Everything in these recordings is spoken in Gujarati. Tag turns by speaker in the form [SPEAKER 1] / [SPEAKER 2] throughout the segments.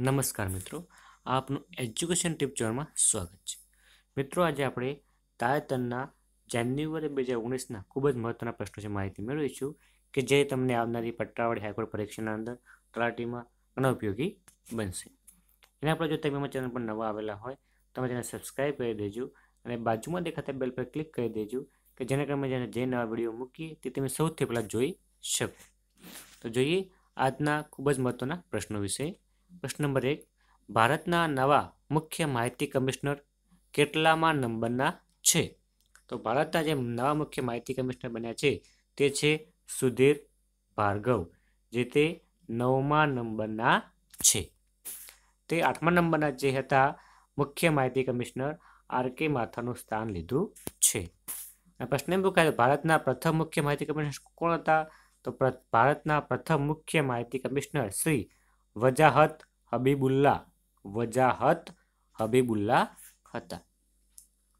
[SPEAKER 1] નમસ્કાર મિત્રો, આપનું એજ્યુકેશન ટીપ ચેનલમાં સ્વાગત છે. મિત્રો, આજે આપણે તાજેતરના જાન્યુઆરી બે હજાર ઓગણીસના ખૂબ જ મહત્ત્વના પ્રશ્નો છે માહિતી મેળવીશું કે જે તમને આવનારી પટ્ટાવાળી હાઈકોર્ટ પરીક્ષાના અંદર તલાટીમાં અનઉપયોગી બનશે. એના પર જો તમે ચેનલ પર નવા આવેલા હોય તમે તેને સબસ્ક્રાઈબ કરી દેજો અને બાજુમાં દેખાતા બેલ પર ક્લિક કરી દેજો કે જેના કારણે જેને જે નવા વીડિયો મૂકીએ તે તમે સૌથી પહેલાં જોઈ શકો. તો જોઈએ આજના ખૂબ જ મહત્ત્વના પ્રશ્નો વિશે પ્રશ્ન નંબર એક, ભારતના નવા મુખ્ય માહિતી કમિશનર કેટલામાં નંબરના છે? તો ભારતના જે નવા મુખ્ય માહિતી કમિશનર બન્યા છે તે છે સુધીર ભાર્ગવ, જે તે નવમા નંબરના છે. તે આઠમા નંબરના જે હતા, મુખ્ય માહિતી કમિશનર આર કે માથાનું સ્થાન લીધું છે. પ્રશ્ન એમ પૂછાય ભારતના પ્રથમ મુખ્ય માહિતી કમિશનર કોણ હતા? તો ભારતના પ્રથમ મુખ્ય માહિતી કમિશનર શ્રી વજાહત હબીબુલ્લા વજાહત હબીબુલ્લા હતા.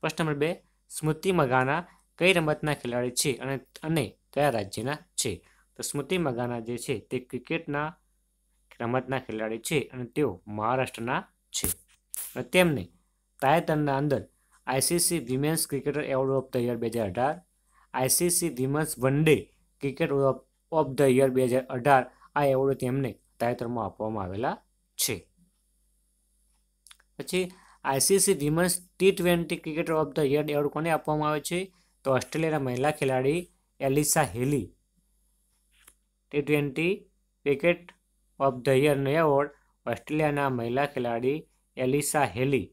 [SPEAKER 1] પ્રશ્ન નંબર બે, સ્મૃતિ મગાના કઈ રમતના ખેલાડી છે અને અને કયા રાજ્યના છે? તો સ્મૃતિ મગાના જે છે તે ક્રિકેટના રમતના ખેલાડી છે અને તેઓ મહારાષ્ટ્રના છે. અને તેમને તાજેતરના અંદર ICC women's cricketer award of the year બે હજાર અઢાર, ICC women's one day cricket of the year બે હજાર અઢાર આ એવોર્ડ તેમને તાજેતરમાં આપવામાં આવેલા છે. પછી ICC women's T twenty cricketer of the year award કોને આપવામાં આવે છે? તો ઓસ્ટ્રેલિયાના મહિલા ખેલાડી Alyssa Healy. T twenty cricket of the યરનો award ઓસ્ટ્રેલિયાના મહિલા ખેલાડી એલિસા હેલી.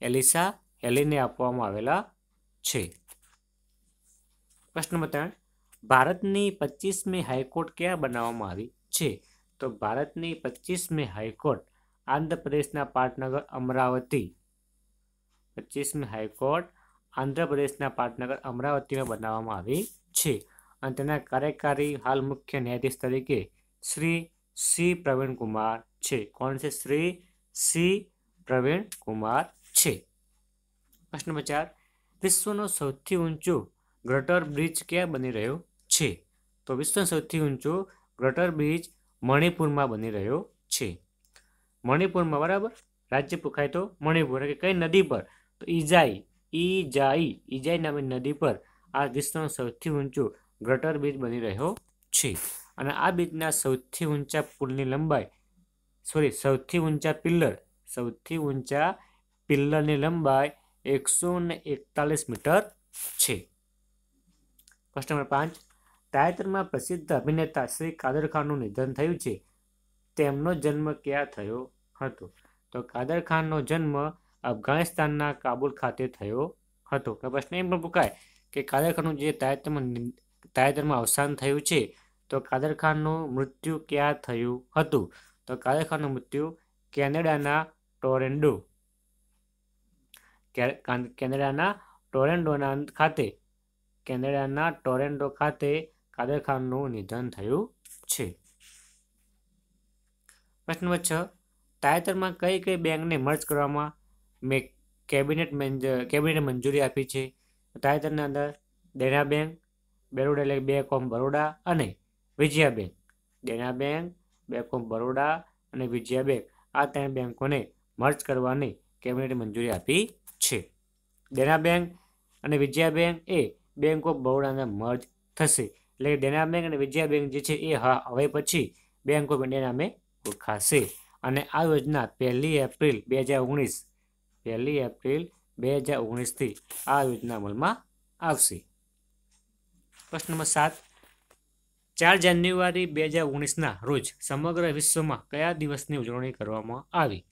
[SPEAKER 1] એલિસા હેલીને આપવામાં આવેલા છે. પ્રશ્ન નંબર ત્રણ. ભારતની પચીસમી હાઈકોર્ટ ક્યાં બનાવવામાં આવી છે? તો ભારતની પચીસમી હાઈકોર્ટ આંધ્રપ્રદેશના પાટનગર અમરાવતી. પચીસમી હાઈકોર્ટ આંધ્રપ્રદેશના પાટનગર અમરાવતીમાં બનાવવામાં આવી છે. અને તેના કાર્યકારી હાલ મુખ્ય ન્યાયાધીશ તરીકે શ્રી સી પ્રવીણ કુમાર છે. કોણ છે શ્રી સી પ્રવીણ કુમાર છે? પ્રશ્ન નંબર ચાર. વિશ્વનો સૌથી ઊંચો ગ્રટર બ્રિજ ક્યાં બની રહ્યો છે? તો વિશ્વનો સૌથી ઊંચો ગ્રટર બ્રિજ મણિપુરમાં બની રહ્યો છે. મણિપુરમાં બરાબર? રાજ્ય પૂછાય તો મણિપુર. કે કઈ નદી પર? તો ઈજાઈ ઈજાઈ ઈજાઈ નામની નદી પર આ વિશ્વનો સૌથી ઊંચો ગટર બ્રિજ બની રહ્યો છે. અને આ બ્રિજના સૌથી ઊંચા પુલની લંબાઈ સોરી સૌથી ઊંચા પિલ્લર, સૌથી ઊંચા પિલ્લરની લંબાઈ એકસો ને એકતાલીસ મીટર છે. નંબર પાંચ તાજેતરમાં પ્રસિદ્ધ અભિનેતા શ્રી કાદર ખાનનું નિધન થયું છે. તેમનો જન્મ ક્યાં થયો હતો? તો કાદર ખાનનો જન્મ અફઘાનિસ્તાનના કાબુલ ખાતે થયો હતો. પ્રશ્ન એમ પણ પૂછાય કે કાદર ખાનનું જે તાજેતરમાં તાજેતરમાં અવસાન થયું છે, તો કાદર ખાનનું મૃત્યુ ક્યાં થયું હતું? તો કાદર ખાનનું મૃત્યુ કેનેડાના ટોરેન્ડો કેનેડાના ટોરેન્ડોના ખાતે, કેનેડાના ટોરેન્ડો ખાતે કાદર ખાનનું નિધન થયું છે. પ્રશ્ન નંબર છ. તાજેતરમાં કઈ કઈ બેંકને મર્જ કરવામાં મેં કેબિનેટ કેબિનેટે મંજૂરી આપી છે? તાજેતરના અંદર દેના બેંક, બરોડા એટલે બેંક ઓફ બરોડા અને Vijaya bank. Dena bank bank of Baroda અને વિજયા બેંક. આ ત્રણ બેંકોને મર્જ કરવાની કેબિનેટે મંજૂરી આપી છે. દેના બેંક અને વિજયા બેંક એ બેંક ઓફ બરોડાના મર્જ થશે. એટલે દેના બેંક અને વિજયા બેંક જે છે એ હવે પછી બેંક ઓફ ઇન્ડિયા નામે ઓળખાશે. અને આ યોજના પહેલી એપ્રિલ બે હજાર ઓગણીસ, પહેલી એપ્રિલ બે હજાર ઓગણીસથી આ યોજના અમલમાં આવશે. પ્રશ્ન નંબર સાત. ચાર જાન્યુઆરી બે હજાર ઓગણીસના રોજ સમગ્ર વિશ્વમાં કયા દિવસની ઉજવણી કરવામાં આવી?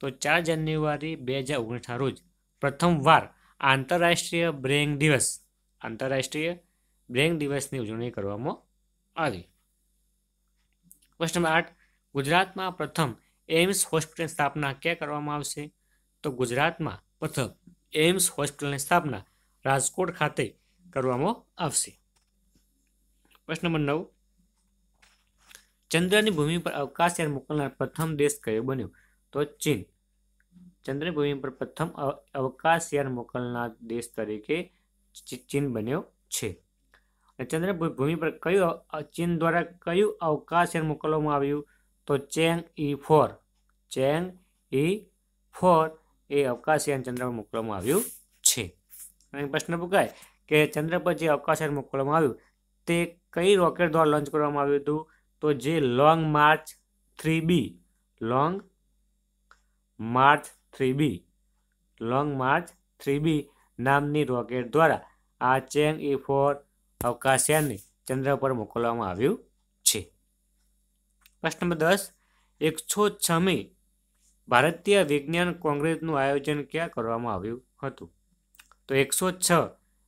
[SPEAKER 1] તો ચાર જાન્યુઆરી બે હજાર ઓગણીસના રોજ પ્રથમવાર આંતરરાષ્ટ્રીય બ્રેઇન દિવસ, આંતરરાષ્ટ્રીય બ્રેઇન દિવસની ઉજવણી કરવામાં આવી. પ્રશ્ન નંબર આઠ, ગુજરાતમાં પ્રથમ એમ્સ હોસ્પિટલની સ્થાપના ક્યાં કરવામાં આવશે? તો ગુજરાતમાં પ્રથમ એમ્સ હોસ્પિટલની સ્થાપના રાજકોટ ખાતે કરવામાં આવશે. પ્રશ્ન નંબર નવ, ચંદ્રની ભૂમિ પર અવકાશયાન મોકલનાર પ્રથમ દેશ કયો બન્યો? તો ચીન. ચંદ્રની ભૂમિ પર પ્રથમ અવ- અવકાશયાન મોકલનાર દેશ તરીકે ચીન બન્યો છે. ચંદ્ર ભૂમિ પર કયું ચીન દ્વારા કયું અવકાશયાન મોકલવામાં આવ્યું? તો ચેંગ ઈ ફોર. ચેંગ ઈ ફોર એ અવકાશયાન ચંદ્ર પર મોકલવામાં આવ્યું છે. અને પ્રશ્ન પૂછાય કે ચંદ્ર પર જે અવકાશયાન મોકલવામાં આવ્યું, તે કઈ રોકેટ દ્વારા લોન્ચ કરવામાં આવ્યું હતું? તો જે long march three B, long march three B, long march three B નામની રોકેટ દ્વારા આ ચેંગ ઈ ફોર અવકાશયાનને ચંદ્ર પર મોકલવામાં આવ્યું છે. પ્રશ્ન નંબર દસ, એકસો છમી ભારતીય વિજ્ઞાન કોંગ્રેસનું આયોજન ક્યાં કરવામાં આવ્યું હતું? તો એકસો છ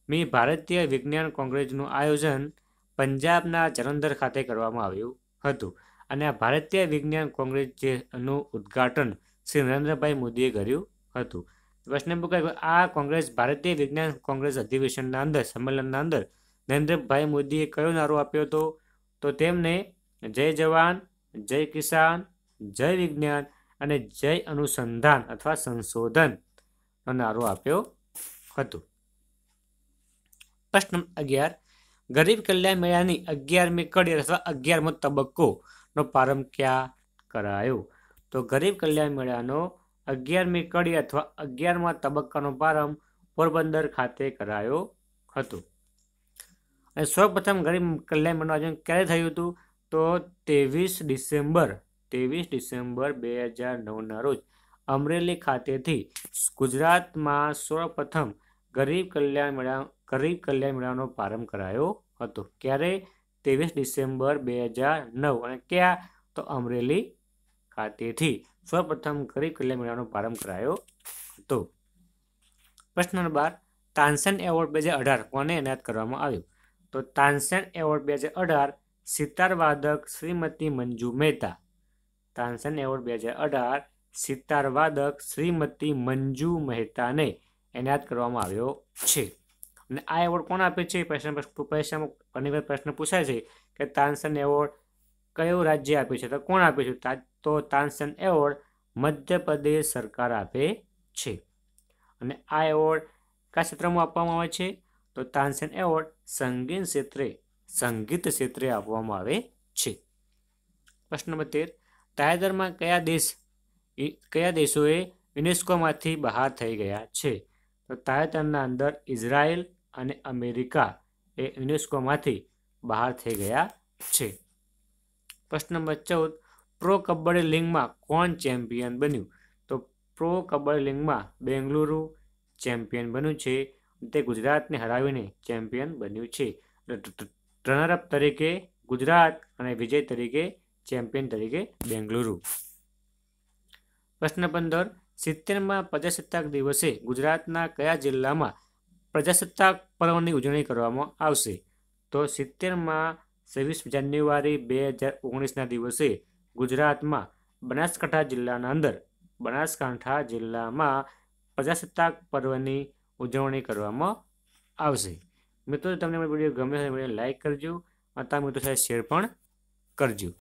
[SPEAKER 1] મી ભારતીય વિજ્ઞાન કોંગ્રેસનું આયોજન પંજાબના જલંધર ખાતે કરવામાં આવ્યું હતું. અને આ ભારતીય વિજ્ઞાન કોંગ્રેસ જેનું ઉદ્ઘાટન શ્રી નરેન્દ્રભાઈ મોદીએ કર્યું હતું. પ્રશ્ન નંબર આ કોંગ્રેસ ભારતીય વિજ્ઞાન કોંગ્રેસ અધિવેશનના અંદર, સંમેલનના અંદર નરેન્દ્રભાઈ મોદીએ કયો નારો આપ્યો હતો? તો તેમને જય જવાન, જય કિસાન, જય વિજ્ઞાન અને જય અનુસંધાન અથવા સંશોધનનો નારો આપ્યો હતો. પ્રશ્ન અગિયાર. ગરીબ કલ્યાણ મેળાની અગિયારમી કડી અથવા અગિયારમો તબક્કોનો પ્રારંભ ક્યાં કરાયો? તો ગરીબ કલ્યાણ મેળાનો અગિયારમી કડી અથવા અગિયારમા તબક્કાનો પ્રારંભ પોરબંદર ખાતે કરાયો હતો. અને સૌપ્રથમ ગરીબ કલ્યાણ મેળાનું આયોજન ક્યારે થયું હતું? તો ત્રેવીસ ડિસેમ્બર ત્રેવીસ ડિસેમ્બર બે હજાર નવના રોજ અમરેલી ખાતેથી ગુજરાતમાં સૌપ્રથમ ગરીબ કલ્યાણ મેળા, ગરીબ કલ્યાણ મેળાનો પ્રારંભ કરાયો હતો. ક્યારે? ત્રેવીસ ડિસેમ્બર બે હજાર નવ. અને ક્યાં? તો અમરેલી ખાતેથી સૌપ્રથમ ગરીબ કલ્યાણ મેળાનો પ્રારંભ કરાયો હતો. પ્રશ્ન નંબર બાર. તાનસેન એવોર્ડ બે હજાર અઢાર કોને એનાયત કરવામાં આવ્યો? તો તાનસેન એવોર્ડ બે હજાર અઢાર સિતારવાદક શ્રીમતી મંજુ મહેતા. તાનસેન એવોર્ડ બે હજાર અઢાર સિતારવાદક શ્રીમતી મંજુ મહેતાને એનાયત કરવામાં આવ્યો છે. અને આ એવોર્ડ કોણ આપે છે? પ્રશ્ન પરીક્ષામાં ઘણી પ્રશ્ન પૂછાય છે કે તાનસેન એવોર્ડ કયું રાજ્ય આપે છે? તો કોણ આપે છે? તો તાનસેન એવોર્ડ મધ્યપ્રદેશ સરકાર આપે છે. અને આ એવોર્ડ કયા ક્ષેત્રમાં આપવામાં આવે છે? તો તાનસેન એવોર્ડ સંગીત ક્ષેત્રે સંગીત ક્ષેત્રે આપવામાં આવે છે. પ્રશ્ન નંબર તેર, તાજેતરમાં કયા દેશ કયા દેશોએ યુનેસ્કોમાંથી બહાર થઈ ગયા છે? તો તાજેતરના અંદર ઇઝરાયલ અને અમેરિકા એ યુનેસ્કોમાંથી બહાર થઈ ગયા છે. પ્રશ્ન નંબર ચૌદ, પ્રો કબડ્ડી લીગમાં કોણ ચેમ્પિયન બન્યું? તો પ્રો કબડ્ડી લીગમાં બેંગલુરુ ચેમ્પિયન બન્યું છે. તે ગુજરાતને હરાવીને ચેમ્પિયન બન્યું છે. રનરઅપ તરીકે ગુજરાત અને વિજય તરીકે ચેમ્પિયન તરીકે બેંગલુરુ. પ્રશ્ન પંદર, સિત્તેરમાં પ્રજાસત્તાક દિવસે ગુજરાતના કયા જિલ્લામાં પ્રજાસત્તાક પર્વની ઉજવણી કરવામાં આવશે? તો સિત્તેરમાં છવ્વીસ જાન્યુઆરી બે હજાર ઓગણીસના દિવસે ગુજરાતમાં બનાસકાંઠા જિલ્લાના અંદર, બનાસકાંઠા જિલ્લામાં પ્રજાસત્તાક પર્વની ઉજવણી કરવામાં આવશે. મિત્રો, તમને વીડિયો ગમે હોય લાઈક કરજો. અને મિત્રો સાથે શેર પણ કરજો.